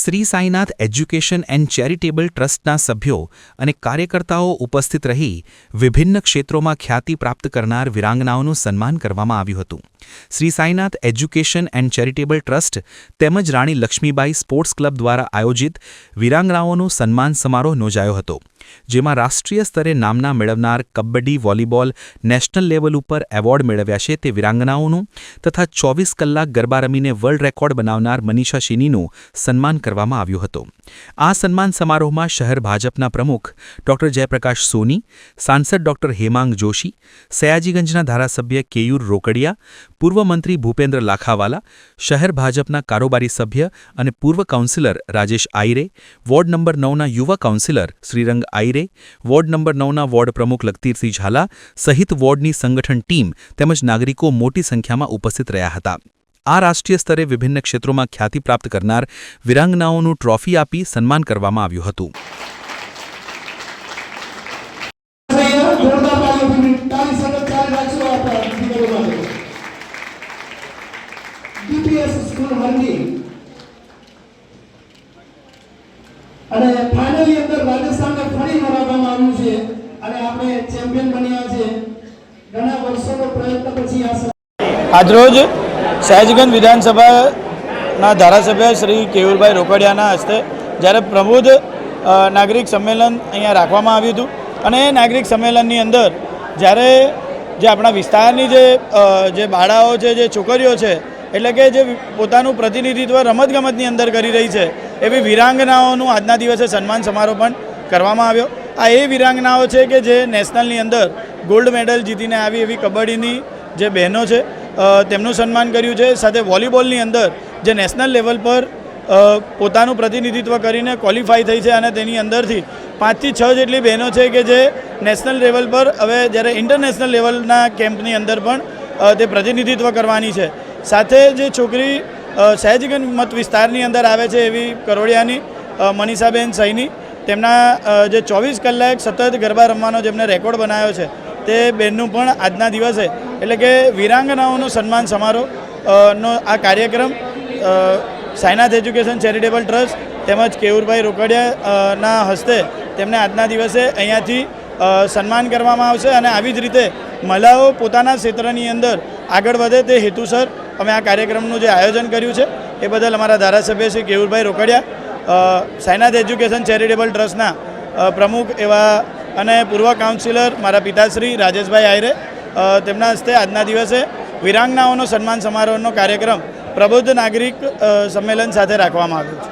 Shri Sainath education and charitable ટ્રસ્ટના સભ્યો અને કાર્યકર્તાઓ ઉપસ્થિત રહી વિભિન્ન ક્ષેત્રોમાં ખ્યાતિ પ્રાપ્ત કરનાર વિરાંગનાઓનું સન્માન કરવામાં આવ્યું હતું. Shri Sainath education and charitable trust તેમજ રાણી લક્ષ્મીબાઈ સ્પોર્ટ્સ ક્લબ દ્વારા આયોજિત વિરાંગનાઓનો સન્માન સમારોહ યોજાયો હતો, જેમાં રાષ્ટ્રીય સ્તરે નામના મેળવનાર કબડ્ડી, વોલીબોલ, નેશનલ લેવલ ઉપર એવોર્ડ મેળવ્યા છે તે વિરાંગનાઓનું તથા ચોવીસ કલાક ગરબા રમીને વર્લ્ડ રેકોર્ડ બનાવનાર મનીષા શિનીનું સન્માન કરવામાં આવ્યો હતો. આ સન્માન સમારોહમાં શહેર ભાજપના પ્રમુખ ડોક્ટર જયપ્રકાશ સોની, સાંસદ ડોક્ટર હેમાંગ જોશી, સયાજીગંજના ધારાસભ્ય કેયુર રોકડિયા, પૂર્વ મંત્રી ભૂપેન્દ્ર લાખાવાલા, શહેર ભાજપના કારોબારી સભ્ય અને પૂર્વ councillor Rajesh Ayre, ward number નવના યુવા councillor Shrirang Ayre, ward number નવના ward પ્રમુખ લખતીરસિંહ ઝાલા સહિત વોર્ડની સંગઠન ટીમ તેમજ નાગરિકો મોટી સંખ્યામાં ઉપસ્થિત રહ્યા હતા. આ રાષ્ટ્રીય સ્તરે વિભિન્ન ક્ષેત્રોમાં ખ્યાતિ પ્રાપ્ત કરનાર વિરાંગનાઓનું ટ્રોફી આપી સન્માન કરવામાં આવ્યું હતું. અને ફાઇનલી અંદર રાજસ્થાનને ફરી હરાવવામાં આવ્યું છે અને આપણે ચેમ્પિયન બન્યા છે. ઘણા વર્ષોનો પ્રયત્ન પછી આ આજરોજ સયાજીગંજ વિધાનસભાના ધારાસભ્ય શ્રી કેયુરભાઈ રોકડિયાના હસ્તે જ્યારે પ્રબુદ્ધ નાગરિક સંમેલન અહીંયા રાખવામાં આવ્યું હતું. અને એ નાગરિક સંમેલનની અંદર જ્યારે જે આપણા વિસ્તારની જે જે બાળાઓ છે, જે છોકરીઓ છે, એટલે કે જે પોતાનું પ્રતિનિધિત્વ રમતગમતની અંદર કરી રહી છે, એવી વિરાંગનાઓનું આજના દિવસે સન્માન સમારોહ પણ કરવામાં આવ્યો. આ એ વિરાંગનાઓ છે કે જે નેશનલની અંદર ગોલ્ડ મેડલ જીતીને આવી એવી કબડ્ડીની જે બહેનો છે તેમનું સન્માન કર્યું છે. સાથે વોલીબોલની અંદર જે નેશનલ લેવલ પર પોતાનું પ્રતિનિધિત્વ કરીને ક્વોલિફાય થઈ છે અને તેની અંદરથી પાંચથી છ જેટલી બહેનો છે કે જે નેશનલ લેવલ પર, હવે જ્યારે ઇન્ટરનેશનલ લેવલના કેમ્પની અંદર પણ તે પ્રતિનિધિત્વ કરવાની છે. સાથે જે છોકરી સહેજગંજ મત વિસ્તારની અંદર આવે છે એવી કરોડિયાની મનીષાબેન સૈની, તેમના જે ચોવીસ કલાક સતત ગરબા રમવાનો જેમને રેકોર્ડ બનાવ્યો છે, તે બેનનું પણ આજના દિવસે એટલે કે વિરાંગનાઓનું સન્માન સમારોહ નો, આ કાર્યક્રમ સાયનાથ એજ્યુકેશન ચેરિટેબલ ટ્રસ્ટ તેમજ કેવુરભાઈ રોકડિયા ના હસ્તે તેમને આજના દિવસે અહીંયાથી સન્માન કરવામાં આવશે અને આવી જ રીતે મહિલાઓ પોતાના ક્ષેત્રની અંદર આગળ વધે તે હેતુસર અમે આ કાર્યક્રમનું જે આયોજન કર્યું છે એ બદલ અમારા ધારાસભ્ય શ્રી કેવુરભાઈ રોકડિયા સાયનાથ એજ્યુકેશન ચેરિટેબલ ટ્રસ્ટના પ્રમુખ એવા અને પૂર્વ કાઉન્સિલર મારા પિતાશ્રી રાજેશભાઈ આયરે તેમના હસ્તે આજના દિવસે વિરાંગનાઓનો સન્માન સમારોહનો કાર્યક્રમ પ્રબુદ્ધ નાગરિક સંમેલન સાથે રાખવામાં આવ્યો છે.